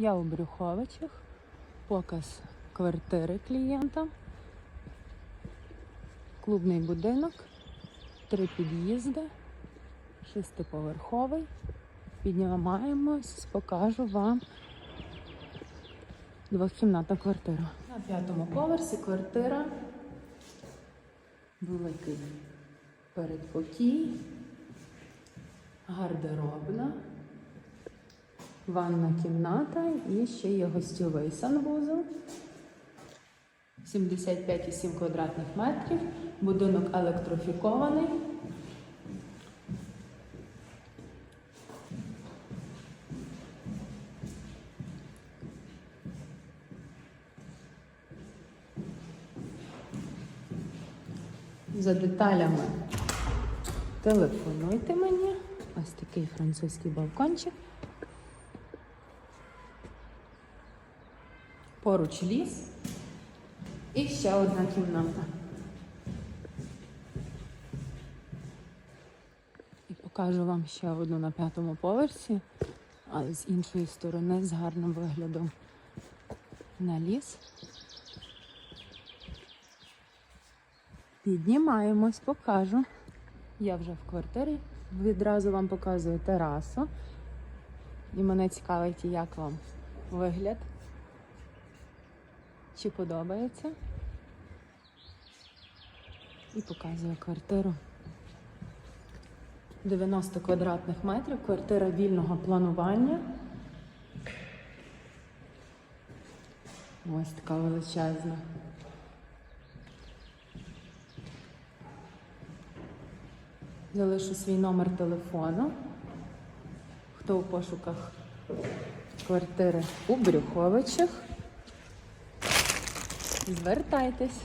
Я у Брюховичах. Показ квартири клієнта. Клубний будинок, три під'їзди, шестиповерховий. Піднімаємось, покажу вам двохкімнатну квартиру. На п'ятому поверсі квартира. Великий передпокій, гардеробна, ванна кімната і ще є гостьовий санвузол. 75,7 квадратних метрів. Будинок електрифікований. За деталями телефонуйте мені. Ось такий французький балкончик. Поруч ліс. І ще одна кімната. І покажу вам ще одну на п'ятому поверсі, але з іншої сторони з гарним виглядом на ліс. Піднімаємось, покажу. Я вже в квартирі. Відразу вам показую терасу. І мене цікавить, як вам вигляд. Чи подобається? І показую квартиру. 90 квадратних метрів, квартира вільного планування. Ось така величезна. Залишу свій номер телефону. Хто у пошуках квартири у Брюховичах? Звертайтесь.